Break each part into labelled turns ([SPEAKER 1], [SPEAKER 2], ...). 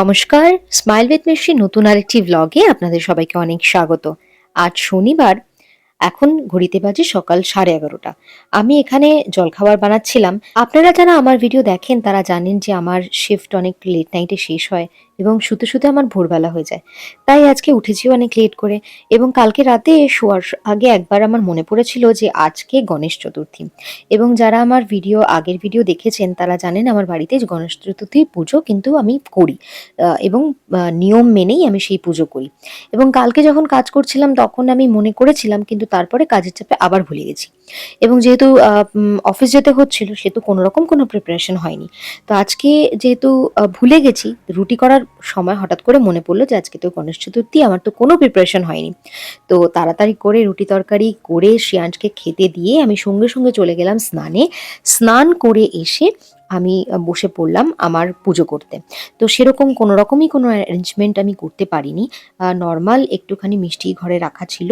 [SPEAKER 1] নমস্কার smile with মেশি নতুন আরেকটি ব্লগে আপনাদের সবাইকে অনেক স্বাগত। আজ শনিবার, এখন ঘড়িতে বাজে সকাল সাড়ে এগারোটা। আমি এখানে জলখাবার বানাচ্ছিলাম। আপনারা যারা আমার ভিডিও দেখেন, তারা জানেন যে আমার শিফট অনেক লেট নাইটে শেষ হয়। এবং শুতে শুতে আমার ভোরবেলা হয়ে যায়। তাই আজকে উঠেছি অনেক লেট করে এবং কালকে রাতে শোয়ার আগে একবার আমার মনে পড়েছিল যে আজকে গণেশ চতুর্থী। এবং যারা আমার ভিডিও আগের ভিডিও দেখেছেন, তারা জানেন আমার বাড়িতে গণেশ চতুর্থী পুজো কিন্তু আমি করি। এবং নিয়ম মেনেই আমি সেই পুজো করি। এবং কালকে যখন কাজ করছিলাম, তখন আমি মনে করেছিলাম, কিন্তু তারপরে কাজের চাপে আবার ভুলে গেছি। এবং যেহেতু অফিস যেতে হচ্ছিল, সেহেতু কোনো রকম কোনো প্রিপারেশন হয়নি। তো আজকে যেহেতু ভুলে গেছি, রুটি করার সময় হঠাৎ করে মনে পড়ল যে আজকে তো গণেশ চতুর্থী, আমার তো কোনো প্রিপারেশন হয়নি। তো তাড়াতাড়ি করে রুটি তরকারি করে শ্রিয়াঞ্জকে খেতে দিয়ে আমি সঙ্গে সঙ্গে চলে গেলাম স্নানে। স্নান করে এসে আমি বসে পড়লাম আমার পুজো করতে। তো সেরকম কোনো রকমই কোনো অ্যারেঞ্জমেন্ট আমি করতে পারিনি। নর্মাল একটুখানি মিষ্টি ঘরে রাখা ছিল।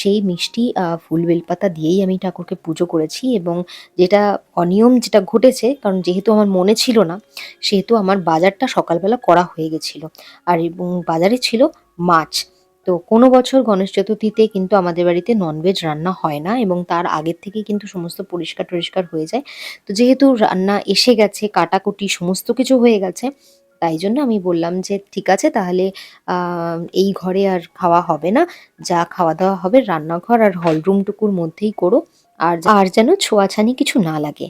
[SPEAKER 1] সেই মিষ্টি ফুল বেলপাতা দিয়েই আমি ঠাকুরকে পুজো করেছি এবং যেটা অনিয়ম যেটা ঘটেছে, কারণ যেহেতু আমার মনে ছিল না, সেহেতু আমার বাজারটা সকালবেলা করা হয়ে গেছিল। আর এবং বাজারে ছিল মাছ। তো কোনো বছর গণেশ চতুর্থীতে কিন্তু আমাদের বাড়িতে ননভেজ রান্না হয় না এবং তার আগের থেকে কিন্তু সমস্ত পরিষ্কার টরিষ্কার হয়ে যায়। তো যেহেতু রান্না এসে গেছে, কাটাকুটি সমস্ত কিছু হয়ে গেছে, তাই জন্য আমি বললাম যে ঠিক আছে, তাহলে এই ঘরে আর খাওয়া হবে না। যা খাওয়া দাওয়া হবে রান্নাঘর আর হলরুমটুকুর মধ্যেই করো। আর আর যেন ছোঁয়াছানি কিছু না লাগে।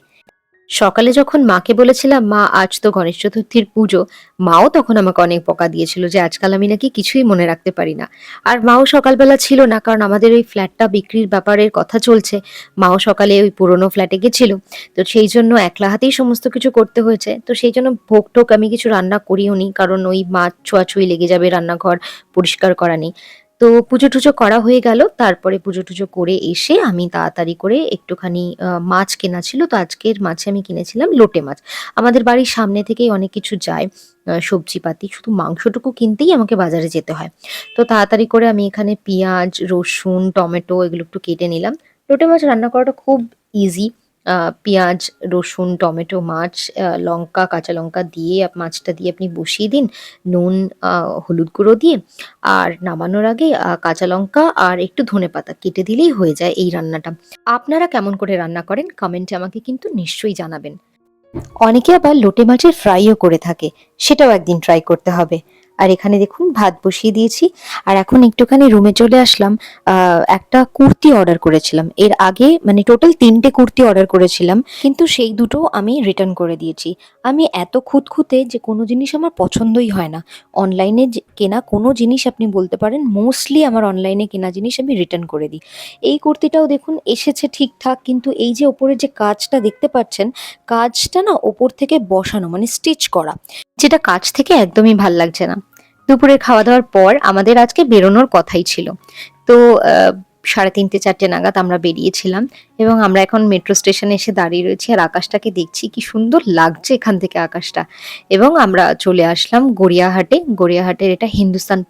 [SPEAKER 1] সকালে যখন মাকে বলেছিলাম, মা, আজ তো গণেশ চতুর্থীর পুজো, মাও তখন আমাকে অনেক বকা দিয়েছিল যে, আজকাল আমি নাকি কিছুই মনে রাখতে পারি না। আর মাও সকালবেলা ছিল না, কারণ আমাদের ওই ফ্ল্যাটটা বিক্রির ব্যাপারের কথা চলছে। মাও সকালে ওই পুরোনো ফ্ল্যাটে গেছিল, তো সেই জন্য একলা হাতেই সমস্ত কিছু করতে হয়েছে। তো সেই জন্য ভোগ টোক আমি কিছু রান্না করিও নি কারণ ওই মাছ ছোঁয়াছুঁই লেগে যাবে রান্নাঘর পরিষ্কার করা নেই। তো পুজো টুজো করা হয়ে গেল। তারপরে পুজো টুজো করে এসে আমি তাড়াতাড়ি করে একটুখানি মাছ কেনা ছিল। তো আজকের মাছে আমি কিনেছিলাম লোটে মাছ। আমাদের বাড়ির সামনে থেকেই অনেক কিছু যায় সবজিপাতি। শুধু মাংসটুকু কিনতেই আমাকে বাজারে যেতে হয়। তো তাড়াতাড়ি করে আমি এখানে পেঁয়াজ, রসুন, টমেটো এগুলো একটু কেটে নিলাম। লোটে মাছ রান্না করাটা খুব ইজি পেঁয়াজ, রসুন, টমেটো, মাছ লঙ্কা, কাঁচা লঙ্কা দিয়ে মাছটা দিয়ে আপনি বসিয়ে দিন, নুন হলুদ গুঁড়ো দিয়ে। আর নামানোর আগে কাঁচা লঙ্কা আর একটু ধনেপাতা কেটে দিলেই হয়ে যায় এই রান্নাটা। আপনারা কেমন করে রান্না করেন কমেন্টে আমাকে কিন্তু নিশ্চয়ই জানাবেন। অনেকে আবার লোটে মাছের ফ্রাইও করে থাকে, সেটাও একদিন ট্রাই করতে হবে। আর এখানে দেখুন ভাত বসিয়ে দিয়েছি। আর এখন একটুখানি রুমে চলে আসলাম। একটা কুর্তি অর্ডার করেছিলাম। এর আগে মানে টোটাল তিনটে কুর্তি অর্ডার করেছিলাম। কিন্তু সেই দুটো আমি রিটার্ন করে দিয়েছি। আমি এত খুঁতখুঁতে যে কোনো জিনিস আমার পছন্দই হয় না। অনলাইনে কেনা কোনো জিনিস আপনি বলতে পারেন মোস্টলি আমার অনলাইনে কেনা জিনিস আমি রিটার্ন করে দিই। এই কুর্তিটাও দেখুন এসেছে ঠিকঠাক, কিন্তু এই যে ওপরের যে কাজটা দেখতে পাচ্ছেন, কাজটা না ওপর থেকে বসানো মানে স্টিচ করা, যেটা কাজ থেকে একদমই ভালো লাগছে না। দুপুরে খাওয়া দাওয়ার পর আমাদের আজকে বেরোনোর কথাই ছিল। তো সাড়ে তিনটে, চারটে নাগাদ আমরা বেরিয়েছিলাম এবং আমরা এখন মেট্রো স্টেশনে এসে দাঁড়িয়ে রয়েছি আর আকাশটাকে দেখছি কি সুন্দর লাগছে এখান থেকে আকাশটা। এবং আমরা চলে আসলাম গড়িয়াহাটে। গড়িয়াহাটের এটা হিন্দুস্তান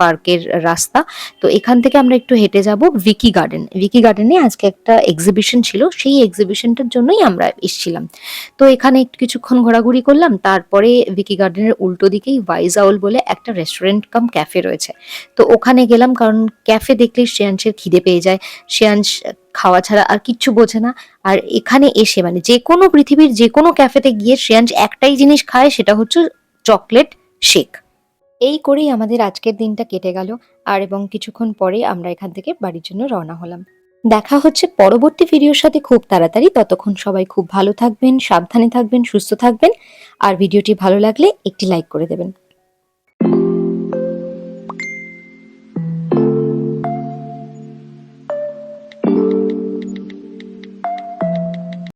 [SPEAKER 1] পার্কের রাস্তা। তো এখান থেকে আমরা একটু হেঁটে যাব ভিকি গার্ডেন। ভিকি গার্ডেনে আজকে একটা এক্সিবিশন ছিল। সেই এক্সিবিশনটার জন্যই আমরা এসেছিলাম। তো এখানে একটু কিছুক্ষণ ঘোরাঘুরি করলাম। তারপরে ভিকি গার্ডেনের উল্টো দিকেই ভাইজাউল বলে একটা রেস্টুরেন্ট কাম ক্যাফে রয়েছে। তো ওখানে গেলাম কারণ ক্যাফে দেখলে শ্রেয়াংশের খিদে পেয়ে যায়। শ্রেয়াংশ খাওয়া ছাড়া আর কিচ্ছু বোঝে না। আর এখানে এসে মানে যে কোনো পৃথিবীর যে কোনো ক্যাফেতে গিয়ে শ্রেয়াংশ একটাই জিনিস খায়, সেটা হচ্ছে চকলেট শেক। এই করেই আমাদের আজকের দিনটা কেটে গেল। আর এবং কিছুক্ষণ পরে আমরা এখান থেকে বাড়ির জন্য রওনা হলাম। দেখা হচ্ছে পরবর্তী ভিডিওর সাথে খুব তাড়াতাড়ি। ততক্ষণ সবাই খুব ভালো থাকবেন, সাবধানে থাকবেন, সুস্থ থাকবেন। আর ভিডিওটি ভালো লাগলে একটি লাইক করে দেবেন।